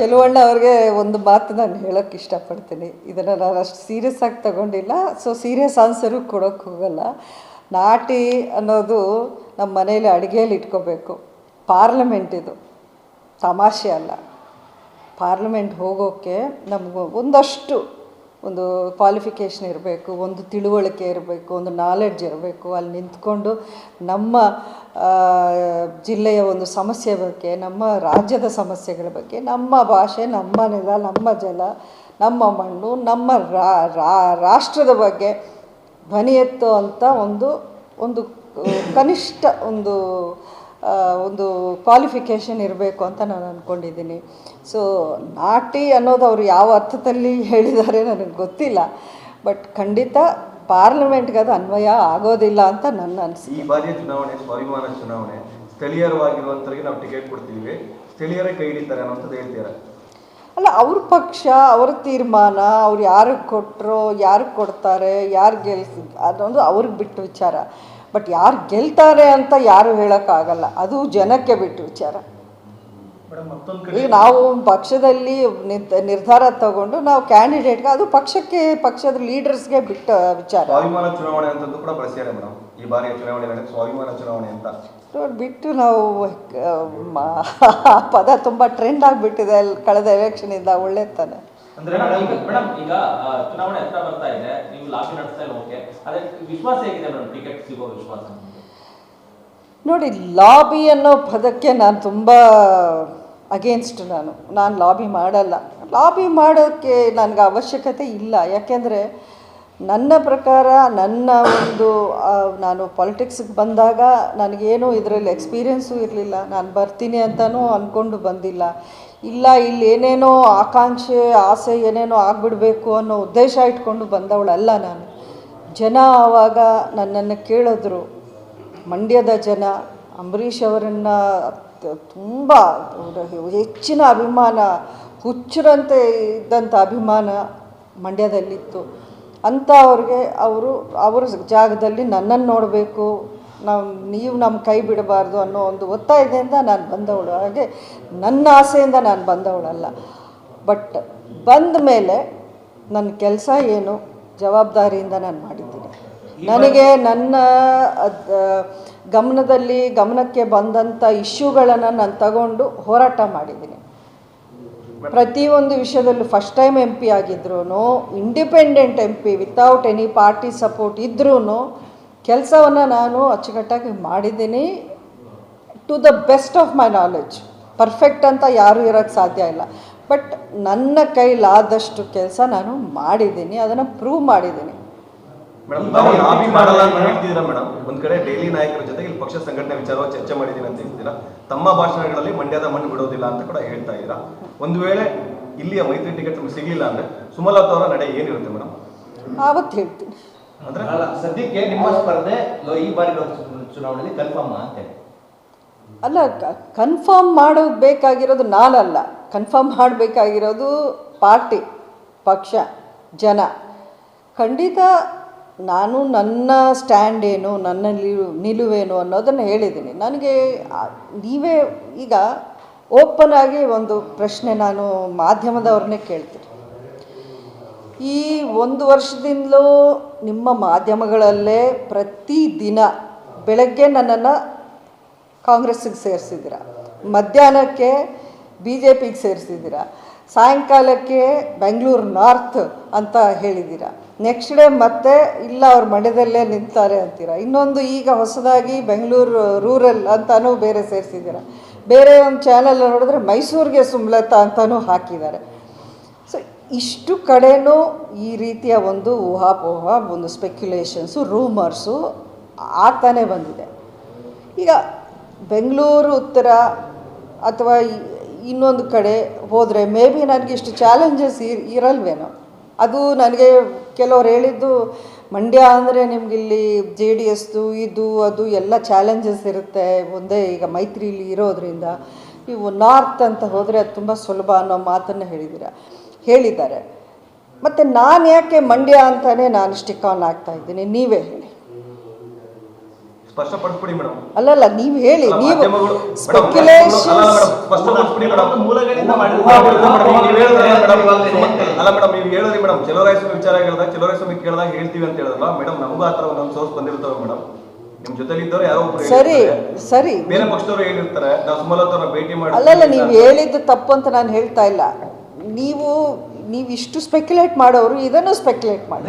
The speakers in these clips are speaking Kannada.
ಚೆಲುವಣ್ಣ ಅವ್ರಿಗೆ ಒಂದು ಮಾತು ನಾನು ಹೇಳೋಕ್ಕೆ ಇಷ್ಟಪಡ್ತೀನಿ. ಇದನ್ನು ನಾನು ಅಷ್ಟು ಸೀರಿಯಸ್ ಆಗಿ ತಗೊಂಡಿಲ್ಲ. ಸೊ ಸೀರಿಯಸ್ ಆನ್ಸರು ಕೊಡೋಕ್ಕೆ ಹೋಗಲ್ಲ. ನಾಟಿ ಅನ್ನೋದು ನಮ್ಮ ಮನೇಲಿ ಅಡುಗೆಯಲ್ಲಿ ಇಟ್ಕೋಬೇಕು. ಪಾರ್ಲಿಮೆಂಟ್ ಇದು. ತಮಾಷೆ ಅಲ್ಲ. ಪಾರ್ಲಿಮೆಂಟ್ ಹೋಗೋಕ್ಕೆ ನಮಗೂ ಒಂದಷ್ಟು ಒಂದು ಕ್ವಾಲಿಫಿಕೇಷನ್ ಇರಬೇಕು, ಒಂದು ತಿಳುವಳಿಕೆ ಇರಬೇಕು, ಒಂದು ನಾಲೆಡ್ಜ್ ಇರಬೇಕು, ಅಲ್ಲಿ ನಿಂತ್ಕೊಂಡು ನಮ್ಮ ಜಿಲ್ಲೆಯ ಒಂದು ಸಮಸ್ಯೆ ಬಗ್ಗೆ, ನಮ್ಮ ರಾಜ್ಯದ ಸಮಸ್ಯೆಗಳ ಬಗ್ಗೆ, ನಮ್ಮ ಭಾಷೆ, ನಮ್ಮ ನೆಲ, ನಮ್ಮ ಜಲ, ನಮ್ಮ ಮಣ್ಣು, ನಮ್ಮ ರಾಷ್ಟ್ರದ ಬಗ್ಗೆ ಧ್ವನಿ ಎತ್ತೋ ಅಂತ ಒಂದು ಒಂದು, ಕನಿಷ್ಠ ಒಂದು ಒಂದು ಕ್ವಾಲಿಫಿಕೇಷನ್ ಇರಬೇಕು ಅಂತ ನಾನು ಅಂದ್ಕೊಂಡಿದ್ದೀನಿ ಸೊ ನಾಟಿ ಅನ್ನೋದು ಅವರು ಯಾವ ಅರ್ಥದಲ್ಲಿ ಹೇಳಿದ್ದಾರೆ ನನಗೆ ಗೊತ್ತಿಲ್ಲ. ಬಟ್ ಖಂಡಿತ ಪಾರ್ಲಿಮೆಂಟ್ಗೆ ಅದು ಅನ್ವಯ ಆಗೋದಿಲ್ಲ ಅಂತ ನನ್ನ ಅನಿಸಿಕೆ. ಈ ಬಾರಿಯ ಚುನಾವಣೆ ಸ್ವಾಭಿಮಾನ ಚುನಾವಣೆ ಸ್ಥಳೀಯರವಾಗಿರುವಂಥವ್ರಿಗೆ ನಾವು ಟಿಕೆಟ್ ಕೊಡ್ತೀವಿ. ಸ್ಥಳೀಯರೇ ಕೈ ಹಿಡಿತಾರೆ ಅನ್ನೋಂಥದ್ದು ಹೇಳ್ತೀರಾ? ಅಲ್ಲ ಅವ್ರ ಪಕ್ಷ ಅವ್ರ ತೀರ್ಮಾನ ಅವ್ರು ಯಾರಿಗೆ ಕೊಟ್ಟರು ಯಾರಿಗೆ ಕೊಡ್ತಾರೆ ಯಾರು ಗೆಲ್ಸ ಅದೊಂದು ಅವ್ರಿಗೆ ಬಿಟ್ಟು ವಿಚಾರ. ಬಟ್ ಯಾರು ಗೆಲ್ತಾರೆ ಅಂತ ಯಾರು ಹೇಳೋಕ್ಕಾಗಲ್ಲ. ಅದು ಜನಕ್ಕೆ ಬಿಟ್ಟು ವಿಚಾರ. ಈಗ ನಾವು ಪಕ್ಷದಲ್ಲಿ ನಿರ್ಧಾರ ತಗೊಂಡು ನಾವು ಕ್ಯಾಂಡಿಡೇಟ್ಗೆ ಅದು ಪಕ್ಷಕ್ಕೆ ಪಕ್ಷದ ಲೀಡರ್ಸ್ಗೆ ಬಿಟ್ಟ ವಿಚಾರ. ಸ್ವಾಭಿಮಾನ ಚುನಾವಣೆ ಅಂತಂದು ಕೂಡ ಮೇಡಮ್ ಈ ಬಾರಿಯ ಚುನಾವಣೆ ಸ್ವಾಭಿಮಾನ ಚುನಾವಣೆ ಅಂತ. ಬಿಟ್ಟು ನಾವು ಪದ ತುಂಬ ಟ್ರೆಂಡ್ ಆಗಿಬಿಟ್ಟಿದೆ ಅಲ್ಲಿ ಕಳೆದ ಎಲೆಕ್ಷನಿಂದ ಒಳ್ಳೆ ತಾನೆ. ಅಂದ್ರೆ ಮೇಡಮ್ ಈಗ ಚುನಾವಣೆ ಹತ್ರ ಬರ್ತಾ ಇದೆ. ನೀವು ಲಾಬಿ ನಡೆಸ್ತಾ ಇಲ್ಲ ಓಕೆ ಅದೇ ವಿಶ್ವಾಸ ಹೇಗಿದೆ ಮೇಡಮ್ ಟಿಕೆಟ್ ಸಿಗೋ ವಿಶ್ವಾಸ ನೋಡಿ, ಲಾಬಿ ಅನ್ನೋ ಪದಕ್ಕೆ ನಾನು ತುಂಬ ಅಗೇನ್ಸ್ಟ್ ನಾನು. ನಾನು ಲಾಬಿ ಮಾಡಲ್ಲ. ಲಾಬಿ ಮಾಡೋಕ್ಕೆ ನನಗೆ ಅವಶ್ಯಕತೆ ಇಲ್ಲ. ಯಾಕೆಂದರೆ ನನ್ನ ಪ್ರಕಾರ, ನನ್ನ ಒಂದು ನಾನು ಪಾಲಿಟಿಕ್ಸಿಗೆ ಬಂದಾಗ ನನಗೇನು ಇದರಲ್ಲಿ ಎಕ್ಸ್ಪೀರಿಯೆನ್ಸು ಇರಲಿಲ್ಲ. ನಾನು ಬರ್ತೀನಿ ಅಂತಲೂ ಅಂದ್ಕೊಂಡು ಬಂದಿಲ್ಲ. ಇಲ್ಲ, ಇಲ್ಲಿ ಏನೇನೋ ಆಕಾಂಕ್ಷೆ, ಆಸೆ ಏನೇನೋ ಆಗ್ಬಿಡ್ಬೇಕು ಅನ್ನೋ ಉದ್ದೇಶ ಇಟ್ಕೊಂಡು ಬಂದವಳಲ್ಲ ನಾನು. ಜನ ಆವಾಗ ನನ್ನನ್ನು ಕೇಳಿದ್ರು. ಮಂಡ್ಯದ ಜನ, ಅಂಬರೀಷ್ ಅವರನ್ನು ತುಂಬ ಹೆಚ್ಚಿನ ಅಭಿಮಾನ, ಹುಚ್ಚರಂತೆ ಇದ್ದಂಥ ಅಭಿಮಾನ ಮಂಡ್ಯದಲ್ಲಿತ್ತು. ಅಂಥವ್ರಿಗೆ ಅವರು, ಅವರ ಜಾಗದಲ್ಲಿ ನನ್ನನ್ನು ನೋಡಬೇಕು ನಾವು ನೀವು ನಮ್ಮ ಕೈ ಬಿಡಬಾರ್ದು ಅನ್ನೋ ಒಂದು ಒತ್ತಾಯದಿಂದ ನಾನು ಬಂದವಳು. ಹಾಗೆ ನನ್ನ ಆಸೆಯಿಂದ ನಾನು ಬಂದವಳಲ್ಲ. ಬಟ್ ಬಂದ ಮೇಲೆ ನನ್ನ ಕೆಲಸ ಏನು? ಜವಾಬ್ದಾರಿಯಿಂದ ನಾನು ಮಾಡಿದ್ದೀನಿ. ನನಗೆ ನನ್ನ ಗಮನದಲ್ಲಿ ಗಮನಕ್ಕೆ ಬಂದಂಥ ಇಶ್ಯೂಗಳನ್ನು ನಾನು ತಗೊಂಡು ಹೋರಾಟ ಮಾಡಿದ್ದೀನಿ. ಪ್ರತಿಯೊಂದು ವಿಷಯದಲ್ಲೂ ಫಸ್ಟ್ ಟೈಮ್ ಎಂ ಪಿ ಆಗಿದ್ರೂ independent M P without any party support ಇದ್ರೂ ಕೆಲಸವನ್ನು ನಾನು ಅಚ್ಚುಕಟ್ಟಾಗಿ ಮಾಡಿದ್ದೀನಿ. To the best of my knowledge perfect ಅಂತ ಯಾರೂ ಇರೋಕ್ಕೆ ಸಾಧ್ಯ ಇಲ್ಲ. ಬಟ್ ನನ್ನ ಕೈಲಾದಷ್ಟು ಕೆಲಸ ನಾನು ಮಾಡಿದ್ದೀನಿ. ಅದನ್ನು ಪ್ರೂವ್ ಮಾಡಿದ್ದೀನಿ. ಒಂದ್ ಕಡೆ ಡೈಲಿ ನಾಯಕರ ಜೊತೆ ಇಲ್ಲಿ ಪಕ್ಷ ಸಂಘಟನೆ ವಿಚಾರವಾಗಿ ಚರ್ಚೆ ಮಾಡಿದ್ದೀನಿ ಅಂತ ಹೇಳ್ತೀರಾ? ತಮ್ಮ ಭಾಷಣಗಳಲ್ಲಿ ಮಂಡ್ಯದ ಮಣ್ಣು ಬಿಡೋದಿಲ್ಲ ಅಂತ ಕೂಡ ಹೇಳ್ತಾ ಇದ್ದೀರಾ? ಒಂದು ವೇಳೆ ಇಲ್ಲಿಯ ಮೈತ್ರಿ ಟಿಕೆಟ್ ಸಿಗಲಿಲ್ಲ ಸಿಗ್ಲಿಲ್ಲ ಅಂದ್ರೆ ಸುಮಲತಾ ಅವರ ನಡೆ ಏನಿರುತ್ತೆ ಮೇಡಮ್ ಆವತ್ತು ಹೇಳ್ತೀನಿ. ಸದ್ಯಕ್ಕೆ ನಿಮ್ಮ ಸ್ಪರ್ಧೆ ಈ ಬಾರಿ ಚುನಾವಣೆಯಲ್ಲಿ ಕನ್ಫರ್ಮ್ ಅಂತ ಅಲ್ಲ ಕನ್ಫರ್ಮ್ ಮಾಡೋದು ಬೇಕಾಗಿರೋದು ನಾನಲ್ಲ ಕನ್ಫರ್ಮ್ ಮಾಡಬೇಕಾಗಿರೋದು ಪಾರ್ಟಿ, ಪಕ್ಷ, ಜನ. ಖಂಡಿತ ನಾನು ನನ್ನ ಸ್ಟ್ಯಾಂಡ್ ಏನು, ನನ್ನ ನಿಲು- ನಿಲುವೇನು ಅನ್ನೋದನ್ನು ಹೇಳಿದ್ದೀನಿ. ನನಗೆ ನೀವೇ ಈಗ ಓಪನ್ ಆಗಿ ಒಂದು ಪ್ರಶ್ನೆ ನಾನು ಮಾಧ್ಯಮದವ್ರನ್ನೇ ಕೇಳ್ತೀನಿ. ಈ ಒಂದು ವರ್ಷದಿಂದಲೂ ನಿಮ್ಮ ಮಾಧ್ಯಮಗಳಲ್ಲೇ ಪ್ರತಿದಿನ ಬೆಳಗ್ಗೆ ನನ್ನನ್ನು ಕಾಂಗ್ರೆಸ್ಸಿಗೆ ಸೇರಿಸಿದ್ದೀರ? ಮಧ್ಯಾಹ್ನಕ್ಕೆ ಬಿ ಜೆ ಪಿಗೆ ಸೇರಿಸಿದ್ದೀರ? ಸಾಯಂಕಾಲಕ್ಕೆ ಬೆಂಗಳೂರು ನಾರ್ತ್ ಅಂತ ಹೇಳಿದ್ದೀರ? ನೆಕ್ಸ್ಟ್ ಡೇ ಮತ್ತೆ ಇಲ್ಲ ಅವ್ರ ಮಂಡ್ಯದಲ್ಲೇ ನಿಂತಾರೆ ಅಂತೀರ? ಇನ್ನೊಂದು ಈಗ ಹೊಸದಾಗಿ ಬೆಂಗಳೂರು ರೂರಲ್ ಅಂತಲೂ ಬೇರೆ ಸೇರಿಸಿದ್ದೀರ? ಬೇರೆ ಒಂದು ಚಾನಲ್ ನೋಡಿದ್ರೆ ಮೈಸೂರಿಗೆ ಸುಮ್ಲತಾ ಅಂತಲೂ ಹಾಕಿದ್ದಾರೆ. ಇಷ್ಟು ಕಡೆನೂ ಈ ರೀತಿಯ ಒಂದು ಊಹಾಪೋಹ, ಒಂದು ಸ್ಪೆಕ್ಯುಲೇಷನ್ಸು ರೂಮರ್ಸು ಆಗ್ತಾನೆ ಬಂದಿದೆ. ಈಗ ಬೆಂಗಳೂರು ಉತ್ತರ ಅಥವಾ ಇನ್ನೊಂದು ಕಡೆ ಹೋದರೆ ಮೇ ಬಿ ನನಗೆ ಇಷ್ಟು ಚಾಲೆಂಜಸ್ ಇರಲ್ವೇನೋ. ಅದು ನನಗೆ ಕೆಲವ್ರು ಹೇಳಿದ್ದು ಮಂಡ್ಯ ಅಂದರೆ ನಿಮಗಿಲ್ಲಿ ಜೆ ಡಿ ಎಸ್ದು ಇದು, ಅದು ಎಲ್ಲ ಚಾಲೆಂಜಸ್ ಇರುತ್ತೆ. ಒಂದೇ ಈಗ ಮೈತ್ರಿಲಿ ಇರೋದ್ರಿಂದ ನೀವು ನಾರ್ತ್ ಅಂತ ಹೋದರೆ ಅದು ತುಂಬ ಸುಲಭ ಅನ್ನೋ ಮಾತನ್ನು ಹೇಳಿದ್ದೀರ. ಹೇಳಿದ್ದಾರೆ. ಮತ್ತು ನಾನು ಯಾಕೆ ಮಂಡ್ಯ ಅಂತಲೇ ನಾನು ಸ್ಟಿಕ್ ಆನ್ ಆಗ್ತಾ ಇದ್ದೀನಿ. ನೀವೇ ಹೇಳಿ. ಅಲ್ಲಲ್ಲ ನೀವು ಹೇಳಿ ನೀವು ಸ್ಪೆಕ್ಯುಲೇಷನ್ ಮೇಡಮ್, ಅಲ್ಲ, ಮೇಡಮ್, ನೀವು ಹೇಳಿದ್ರಲ್ಲ ಮೇಡಮ್, ಚಲೋರಾಯಸ್ವಾಮಿ ವಿಚಾರ ಹೇಳಿದಾಗ ಚಲೋರಾಯಸ್ವಾಮಿ ಕೇಳಿದಾಗ ಹೇಳ್ತೀವಿ ಅಂತ ಹೇಳಿದ್ರಲ್ಲ ಮೇಡಮ್ ನಮಗೂ ಆ ಥರ ಒಂದೊಂದು ಸೋರ್ಸ್ ಬಂದಿರ್ತವೆ ಮೇಡಮ್. ನಿಮ್ಮ ಜೊತೆಲಿ ಇದ್ದವ್ರು ಯಾರೋ ಸರಿ ಸರಿ. ಬೇರೆ ಪಕ್ಷದವರು ಹೇಳಿರ್ತಾರೆ ನಾವು ಸುಮಲತಾ ಭೇಟಿ ಮಾಡಿ ಅಲ್ಲಲ್ಲ ನೀವು ಹೇಳಿದ್ದು ತಪ್ಪು ಅಂತ ನಾನು ಹೇಳ್ತಾ ಇಲ್ಲ. ನೀವು ನೀವು ಇಷ್ಟು ಸ್ಪೆಕ್ಯುಲೇಟ್ ಮಾಡೋರು ಇದನ್ನು ಸ್ಪೆಕ್ಯುಲೇಟ್ ಮಾಡಿ.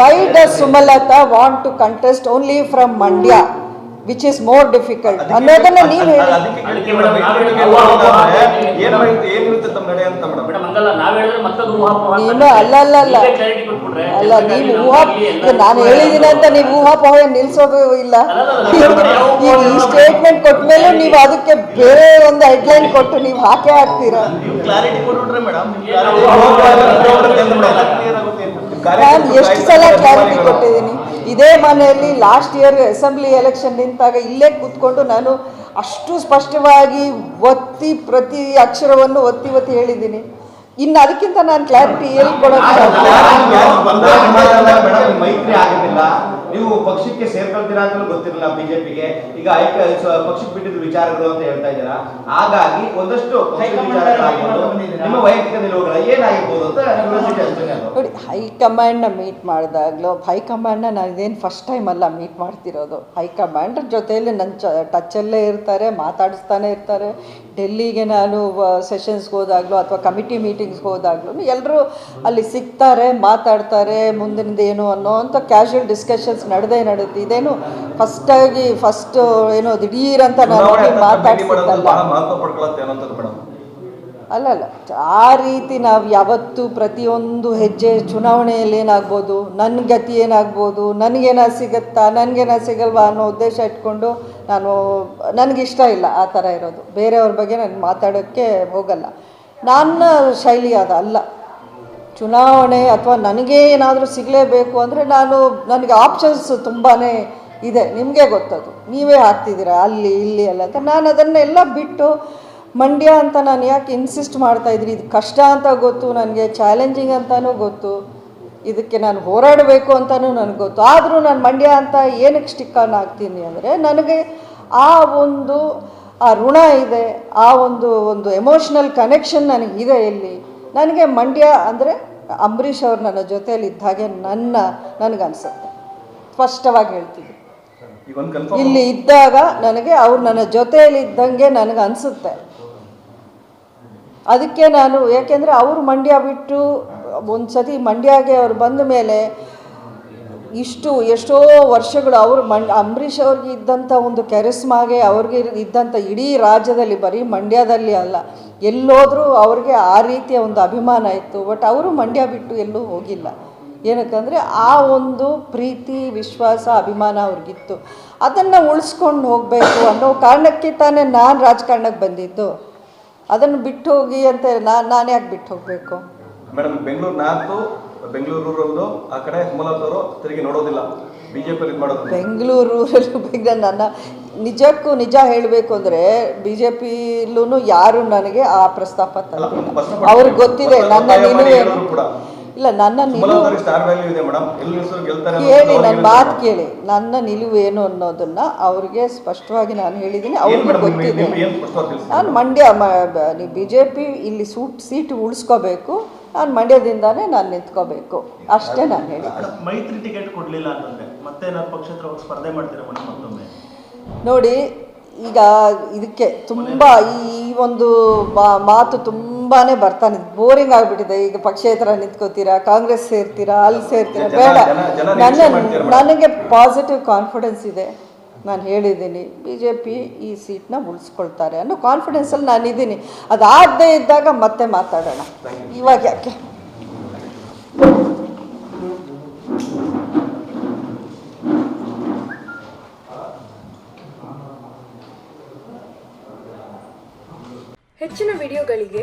Why does Sumalatha want to contest only from Mandya which is more difficult ಅನ್ನೋದನ್ನ ನೀವು ಹೇಳಿ. ಏನ್ ಅಲ್ಲ ಅಲ್ಲ ಅಲ್ಲ. ಅಲ್ಲ ನೀವು ಊಹಾ ನಾನು ಹೇಳಿದ್ದೀನಿ ಅಂತ ನೀವು ಊಹಾಪೋಹ ನಿಲ್ಸೋದು ಇಲ್ಲ ಈ ಸ್ಟೇಟ್ಮೆಂಟ್ ಕೊಟ್ಮೇಲೆ ನೀವು ಅದಕ್ಕೆ ಬೇರೆ ಒಂದು ಹೆಡ್ಲೈನ್ ಕೊಟ್ಟು ನೀವು ಹಾಕೇ ಹಾಕ್ತೀರಾ ನಾನು ಎಷ್ಟು ಸಲ ಕ್ಲಾರಿಟಿ ಕೊಟ್ಟಿದ್ದೀನಿ ಇದೇ ಮನೆಯಲ್ಲಿ ಲಾಸ್ಟ್ ಇಯರ್ ಅಸೆಂಬ್ಲಿ ಎಲೆಕ್ಷನ್ ನಿಂತಾಗ ಇಲ್ಲೇ ಕೂತ್ಕೊಂಡು ನಾನು ಅಷ್ಟು ಸ್ಪಷ್ಟವಾಗಿ ಒತ್ತಿ ಪ್ರತಿ ಅಕ್ಷರವನ್ನು ಒತ್ತಿ ಒತ್ತಿ ಹೇಳಿದ್ದೀನಿ ಇನ್ನು ಅದಕ್ಕಿಂತ ನಾನು ಕ್ಲಾರಿಟಿ ಎಲ್ಲಿ ಕೊಡೋದು ಮೈತ್ರಿ ಆಗಿರಲಿಲ್ಲ. ನೀವು ಪಕ್ಷಕ್ಕೆ ಸೇರ್ಕೊಳ್ತೀರಾ ಅಂತ ಗೊತ್ತಿರಲಿಲ್ಲ ಬಿಜೆಪಿಗೆ. ಈಗ ಪಕ್ಷಕ್ಕೆ ಬಿಟ್ಟಿದ್ದ ವಿಚಾರಗಳು ಅಂತ ಹೇಳ್ತಾ ಇದ್ದೀರಾ. ಹಾಗಾಗಿ ಒಂದಷ್ಟು ನಿಮ್ಮ ವೈಯಕ್ತಿಕ ನಿಲುವುಗಳ ಏನಾಗಿರ್ಬೋದು ಅಂತ ನೋಡಿ ಹೈಕಮಾಂಡ್ನ ಮೀಟ್ ಮಾಡಿದಾಗಲೂ ಹೈಕಮಾಂಡ್ನ ನಾನು ಇದೇನು ಫಸ್ಟ್ ಟೈಮ್ ಅಲ್ಲ ಮೀಟ್ ಮಾಡ್ತಿರೋದು. ಹೈಕಮಾಂಡ್ ಜೊತೆಯಲ್ಲಿ ನನ್ನ ಚ ಟಚ್ಚಲ್ಲೇ ಇರ್ತಾರೆ ಮಾತಾಡಿಸ್ತಾನೆ ಇರ್ತಾರೆ. ಡೆಲ್ಲಿಗೆ ನಾನು ಸೆಷನ್ಸ್ಗೆ ಹೋದಾಗಲೂ ಅಥವಾ ಕಮಿಟಿ ಮೀಟಿಂಗ್ಸ್ಗೆ ಹೋದಾಗಲೂ ಎಲ್ಲರೂ ಅಲ್ಲಿ ಸಿಗ್ತಾರೆ ಮಾತಾಡ್ತಾರೆ ಮುಂದಿನದು ಏನು ಅನ್ನೋ ಅಂತ ಕ್ಯಾಶುವಲ್ ಡಿಸ್ಕಷನ್ಸ್ ನಡೆದೇ ನಡೆಯುತ್ತೆ ಇದೇನು ಫಸ್ಟಾಗಿ ಫಸ್ಟ್ ಏನೋ ದಿಢೀರ್ ಅಂತ ನಾನು ಮಾತಾಡ್ತಿದ್ದಲ್ಲ ಮೇಡಮ್ ಅಲ್ಲಲ್ಲ, ಆ ರೀತಿ ನಾವು ಯಾವತ್ತು ಪ್ರತಿಯೊಂದು ಹೆಜ್ಜೆ ಚುನಾವಣೆಯಲ್ಲಿ ಏನಾಗ್ಬೋದು ನನ್ನ ಗತಿ ಏನಾಗ್ಬೋದು, ನನಗೇನ ಸಿಗುತ್ತಾ, ನನಗೇನ ಸಿಗಲ್ವಾ ಅನ್ನೋ ಉದ್ದೇಶ ಇಟ್ಕೊಂಡು ನಾನು, ನನಗಿಷ್ಟ ಇಲ್ಲ ಆ ಥರ ಇರೋದು. ಬೇರೆಯವ್ರ ಬಗ್ಗೆ ನಾನು ಮಾತಾಡೋಕ್ಕೆ ಹೋಗಲ್ಲ. ನನ್ನ ಶೈಲಿ ಅದು ಅಲ್ಲ. ಚುನಾವಣೆ ಅಥವಾ ನನಗೆ ಏನಾದರೂ ಸಿಗಲೇಬೇಕು ಅಂದರೆ ನಾನು, ನನಗೆ ಆಪ್ಷನ್ಸ್ ತುಂಬಾ ಇದೆ. ನಿಮಗೆ ಗೊತ್ತದು. ನೀವೇ ಹಾಕ್ತಿದ್ದೀರಾ, ಅಲ್ಲಿ, ಇಲ್ಲಿ ಅಲ್ಲ ಅಂತ. ನಾನು ಅದನ್ನೆಲ್ಲ ಬಿಟ್ಟು ಮಂಡ್ಯ ಅಂತ ನಾನು ಯಾಕೆ ಇನ್ಸಿಸ್ಟ್ ಮಾಡ್ತಾ ಇದ್ರಿ ಇದು ಕಷ್ಟ ಅಂತ ಗೊತ್ತು ನನಗೆ ಚಾಲೆಂಜಿಂಗ್ ಅಂತಲೂ ಗೊತ್ತು. ಇದಕ್ಕೆ ನಾನು ಹೋರಾಡಬೇಕು ಅಂತಲೂ ನನಗೆ ಗೊತ್ತು. ಆದರೂ ನಾನು ಮಂಡ್ಯ ಅಂತ ಏನಕ್ಕೆ ಸ್ಟಿಕ್ ಆನ್ ಆಗ್ತೀನಿ ಅಂದರೆ ನನಗೆ ಆ ಒಂದು ಆ ಋಣ ಇದೆ ಆ ಒಂದು ಒಂದು ಎಮೋಷ್ನಲ್ ಕನೆಕ್ಷನ್ ನನಗಿದೆ ಇಲ್ಲಿ. ನನಗೆ ಮಂಡ್ಯ ಅಂದರೆ ಅಂಬರೀಷ್ ಅವರು ನನ್ನ ಜೊತೆಯಲ್ಲಿ ಇದ್ದಾಗೆ ನನ್ನ ನನಗನ್ಸುತ್ತೆ. ಸ್ಪಷ್ಟವಾಗಿ ಹೇಳ್ತೀನಿ. ಇಲ್ಲಿ ಇದ್ದಾಗ ನನಗೆ ಅವ್ರು ನನ್ನ ಜೊತೆಯಲ್ಲಿ ಇದ್ದಂಗೆ ನನಗೆ ಅನಿಸುತ್ತೆ ಅದಕ್ಕೆ ನಾನು, ಯಾಕೆಂದರೆ ಅವರು ಮಂಡ್ಯ ಬಿಟ್ಟು ಒಂದು ಸತಿ ಮಂಡ್ಯಗೆ ಅವರು ಬಂದ ಮೇಲೆ ಇಷ್ಟು ಎಷ್ಟೋ ವರ್ಷಗಳು ಅವರು ಮಂಡ್, ಅಂಬರೀಷ್ ಅವ್ರಿಗೆ ಇದ್ದಂಥ ಒಂದು ಕೆರಿಸ್ಮಾಗೆ ಅವ್ರಿಗೆ ಇದ್ದಂಥ ಇಡೀ ರಾಜ್ಯದಲ್ಲಿ, ಬರೀ ಮಂಡ್ಯದಲ್ಲಿ ಅಲ್ಲ, ಎಲ್ಲೋದರೂ ಅವ್ರಿಗೆ ಆ ರೀತಿಯ ಒಂದು ಅಭಿಮಾನ ಇತ್ತು. ಬಟ್ ಅವರು ಮಂಡ್ಯ ಬಿಟ್ಟು ಎಲ್ಲೂ ಹೋಗಿಲ್ಲ. ಏನಕ್ಕಂದರೆ ಆ ಒಂದು ಪ್ರೀತಿ, ವಿಶ್ವಾಸ, ಅಭಿಮಾನ ಅವ್ರಿಗಿತ್ತು. ಅದನ್ನು ಉಳಿಸ್ಕೊಂಡು ಹೋಗಬೇಕು ಅನ್ನೋ ಕಾರಣಕ್ಕೆ ತಾನೇ ನಾನು ರಾಜಕಾರಣಕ್ಕೆ ಬಂದಿದ್ದು. ಅದನ್ನು ಬಿಟ್ಟು ಹೋಗಿ ಅಂತ ನಾನು ನಾನು ಯಾಕೆ ಬಿಟ್ಟು ಹೋಗಬೇಕು ಮೇಡಮ್ ಬೆಂಗಳೂರು ನಾರ್ತು ಬೆಂಗಳೂರು ಆ ಕಡೆ ಸುಮಲತವರು ತಿರುಗಿ ನೋಡೋದಿಲ್ಲ ಬಿಜೆಪಿ ಮಾಡೋದು ಬೆಂಗಳೂರು ಬೆಂಗ ನನ್ನ ನಿಜಕ್ಕೂ ನಿಜ ಹೇಳಬೇಕು ಅಂದರೆ ಬಿ ಜೆ ಪಿಲೂ ಯಾರು ನನಗೆ ಆ ಪ್ರಸ್ತಾಪ ತಂದಿಲ್ಲ. ಅವ್ರಿಗೆ ಗೊತ್ತಿದೆ ನನ್ನ ನಿಲುವೇನು ಕೂಡ. ಇಲ್ಲ ನನ್ನ ನಿಲುವು ಕೇಳಿ ನನ್ನ ಮಾತು ಕೇಳಿ. ನನ್ನ ನಿಲುವು ಏನು ಅನ್ನೋದನ್ನ ಅವ್ರಿಗೆ ಸ್ಪಷ್ಟವಾಗಿ ನಾನು ಹೇಳಿದ್ದೀನಿ. ಅವ್ರಿಗೆ ಗೊತ್ತಿದೆ. ನಾನು ಮಂಡ್ಯ ನೀವು ಬಿ ಜೆ ಪಿ ಇಲ್ಲಿ ಸೂಟ್ ಸೀಟ್ ಉಳಿಸ್ಕೋಬೇಕು. ನಾನು ಮಂಡ್ಯದಿಂದಾನೇ ನಾನು ನಿಂತ್ಕೋಬೇಕು. ಅಷ್ಟೇ ನಾನು ಹೇಳಿ ಮೈತ್ರಿ ಟಿಕೆಟ್ ಕೊಡ್ಲಿಲ್ಲ ಅಂತಂದ್ರೆ ಮತ್ತೆ ನಾನು ಪಕ್ಷೇತರ ಸ್ಪರ್ಧೆ ಮಾಡ್ತೀರಾ ಮೇಡಮ್ ಮತ್ತೊಮ್ಮೆ? ನೋಡಿ ಈಗ ಇದಕ್ಕೆ ತುಂಬ ಈ ಒಂದು ಮಾ- ಮಾತು ತುಂಬಾ ಬರ್ತಾನೆ. ಬೋರಿಂಗ್ ಆಗಿಬಿಟ್ಟಿದೆ. ಈಗ ಪಕ್ಷೇತರ ನಿಂತ್ಕೋತೀರಾ ಕಾಂಗ್ರೆಸ್ ಸೇರ್ತೀರಾ ಅಲ್ಲಿ ಸೇರ್ತೀರಾ ಬೇಡ. ನನ್ನ. ನನಗೆ ಪಾಸಿಟಿವ್ ಕಾನ್ಫಿಡೆನ್ಸ್ ಇದೆ. ನಾನು ಹೇಳಿದ್ದೀನಿ ಬಿ ಜೆ ಪಿ ಈ ಸೀಟ್ನ ಉಳಿಸ್ಕೊಳ್ತಾರೆ ಅನ್ನೋ ಕಾನ್ಫಿಡೆನ್ಸಲ್ಲಿ ನಾನಿದ್ದೀನಿ ಅದಾಗದೇ ಇದ್ದಾಗ ಮತ್ತೆ ಮಾತಾಡೋಣ. ಇವಾಗ ಯಾಕೆ? ಹೆಚ್ಚಿನ ವಿಡಿಯೋಗಳಿಗೆ